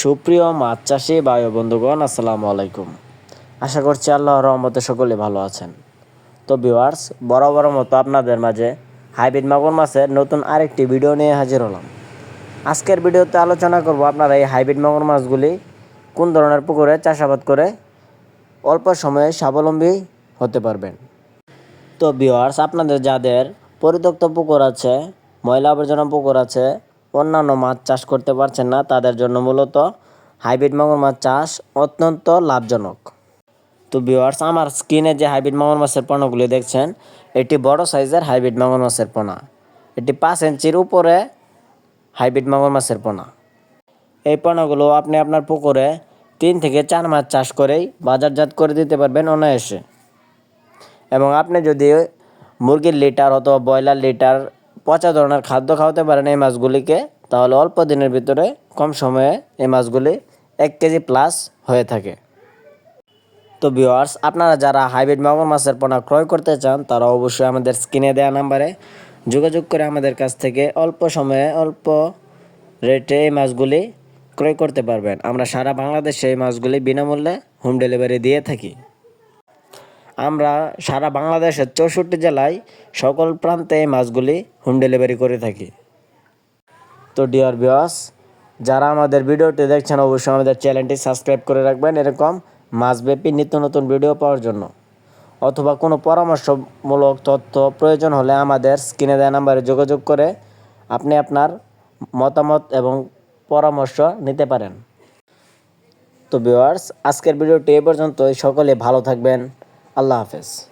সুপ্রিয় মাছ চাষি বায়ু বন্ধুগণ, আসসালামু আলাইকুম। আশা করছি আল্লাহ রহমতে সকলে ভালো আছেন। তো ভিউয়ার্স বড় মতো আপনাদের মাঝে হাইব্রিড মাগুর মাছের নতুন আরেকটি ভিডিও নিয়ে হাজির হলাম। আজকের ভিডিওতে আলোচনা করব আপনারা এই হাইব্রিড মাগুর মাছগুলি কোন ধরনের পুকুরে চাষাবাদ করে অল্প সময়ে স্বাবলম্বী হতে পারবেন। তো ভিউয়ার্স, আপনাদের যাদের পরিত্যক্ত পুকুর আছে, ময়লা আবর্জনা পুকুর আছে অন্যান্য মাছ চাষ করতে পারছেন না, তাদের জন্য মূলত হাইব্রিড মাগুর মাছ চাষ অত্যন্ত লাভজনক। তো ভিউয়ার্স আমার স্কিনে যে হাইব্রিড মাগুর মাছের পোনাগুলি দেখছেন, এটি বড় সাইজের হাইব্রিড মাগুর মাছের পোনা। এটি পাঁচ ইঞ্চির উপরে হাইব্রিড মাগুর মাছের পোনা। এই পোনাগুলো আপনি আপনার পুকুরে তিন থেকে চার মাছ চাষ করেই বাজারজাত করে দিতে পারবেন অনায়াসে। এবং আপনি যদি মুরগির লিটার অথবা ব্রয়লার লিটার পচা ধরনের খাদ্য খাওয়াতে পারেন এই মাছগুলিকে, তাহলে অল্প দিনের ভিতরে কম সময়ে এই মাছগুলি এক কেজি প্লাস হয়ে থাকে। তো ভিওয়ার্স আপনারা যারা হাইব্রিড মাগুর মাছের পোনা ক্রয় করতে চান, তারা অবশ্যই আমাদের স্ক্রিনে দেওয়া নাম্বারে যোগাযোগ করে আমাদের কাছ থেকে অল্প সময়ে অল্প রেটে এই মাছগুলি ক্রয় করতে পারবেন। আমরা সারা বাংলাদেশে এই মাছগুলি বিনামূল্যে হোম ডেলিভারি দিয়ে থাকি। আমরা সারা বাংলাদেশের চৌষট্টি জেলায় সকল প্রান্তে এই মাছগুলি হোম ডেলিভারি করে থাকি। তো ডিয়ার বিয়াস যারা আমাদের ভিডিওটি দেখছেন, অবশ্যই আমাদের চ্যানেলটি সাবস্ক্রাইব করে রাখবেন এরকম মাছব্যাপী নিত্য নতুন ভিডিও পাওয়ার জন্য। অথবা কোনো পরামর্শমূলক তথ্য প্রয়োজন হলে আমাদের স্ক্রিনে দেওয়া নাম্বারে যোগাযোগ করে আপনি আপনার মতামত এবং পরামর্শ নিতে পারেন। তো ভিউয়ার্স আজকের ভিডিওটি এ পর্যন্তই। সকলে ভালো থাকবেন। আল্লাহ হাফেজ